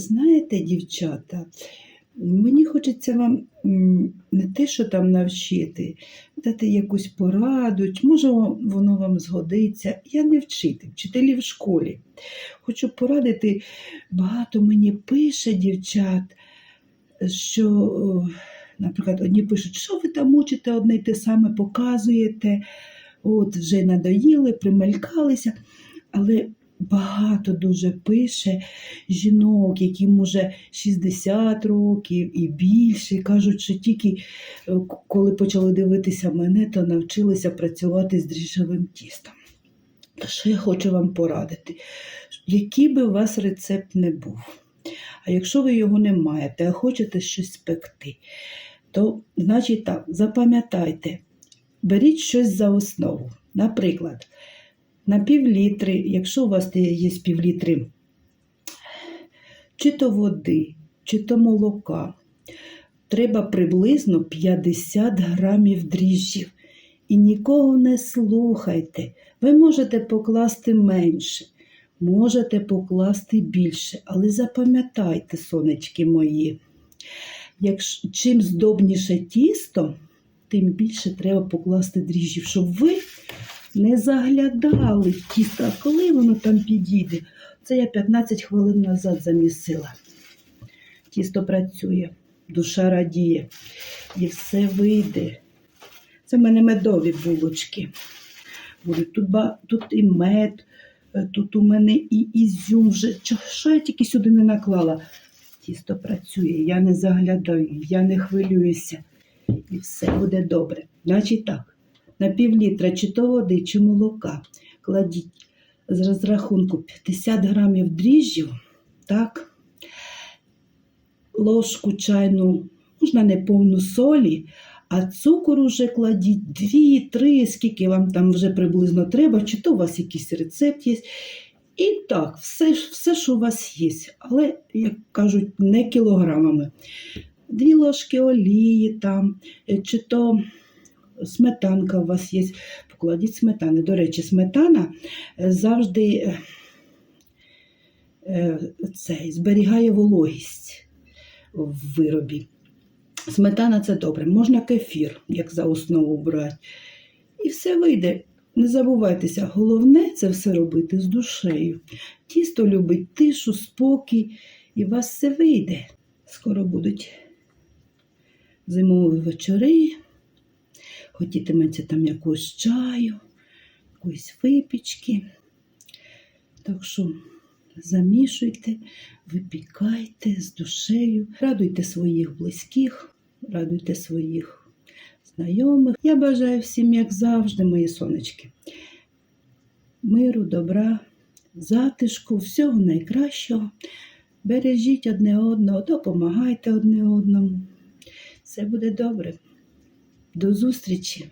Знаєте, дівчата, мені хочеться вам не те, що там навчити, дати якусь пораду, може, воно вам згодиться. Я не вчитель, вчителі в школі. Хочу порадити, багато мені пише дівчат, що, наприклад, одні пишуть, що ви там учите, одне й те саме показуєте, от вже надоїли, примелькалися. Але багато дуже пише жінок, яким уже 60 років і більше, кажуть, що тільки е, коли почали дивитися мене, то навчилися працювати з дріжджовим тістом. То що я хочу вам порадити? Який би у вас рецепт не був, а якщо ви його не маєте, а хочете щось спекти, то значить так, запам'ятайте, беріть щось за основу. Наприклад, на півлітри, якщо у вас є півлітри чи то води, чи то молока, треба приблизно 50 грамів дріжджів. І нікого не слухайте. Ви можете покласти менше, можете покласти більше, але запам'ятайте, сонечки мої, якщо, чим здобніше тісто, тим більше треба покласти дріжджів, щоб ви не заглядали в тісто, а коли воно там підійде. Це я 15 хвилин назад замісила. Тісто працює, душа радіє, і все вийде. Це в мене медові булочки. Будуть. Тут, тут і мед, е, тут у мене і ізюм вже. Що я тільки сюди не наклала? Тісто працює, я не заглядаю, я не хвилююся. І все буде добре. Значить так, на пів літра чи то води, чи молока кладіть з розрахунку 50 грамів дріжджів, так, ложку чайну, можна не повну солі, а цукор уже кладіть 2-3, скільки вам там вже приблизно треба, чи то у вас якийсь рецепт є. І так, все, все, що у вас є, але, як кажуть, не кілограмами. Дві ложки олії там, е, чи то сметанка у вас є, покладіть сметани. До речі, сметана е, завжди е, е, зберігає вологість в виробі. Сметана це добре. Можна кефір, як за основу брати. І все вийде. Не забувайтеся, головне це все робити з душею. Тісто любить тишу, спокій, і у вас все вийде. Скоро будуть зимові вечори. Хотітиметься там якогось чаю, якоїсь випічки. Так що замішуйте, випікайте з душею, радуйте своїх близьких, радуйте своїх знайомих. Я бажаю всім, як завжди, мої сонечки, миру, добра, затишку, всього найкращого. Бережіть одне одного, допомагайте одне одному. Все буде добре. До зустрічі!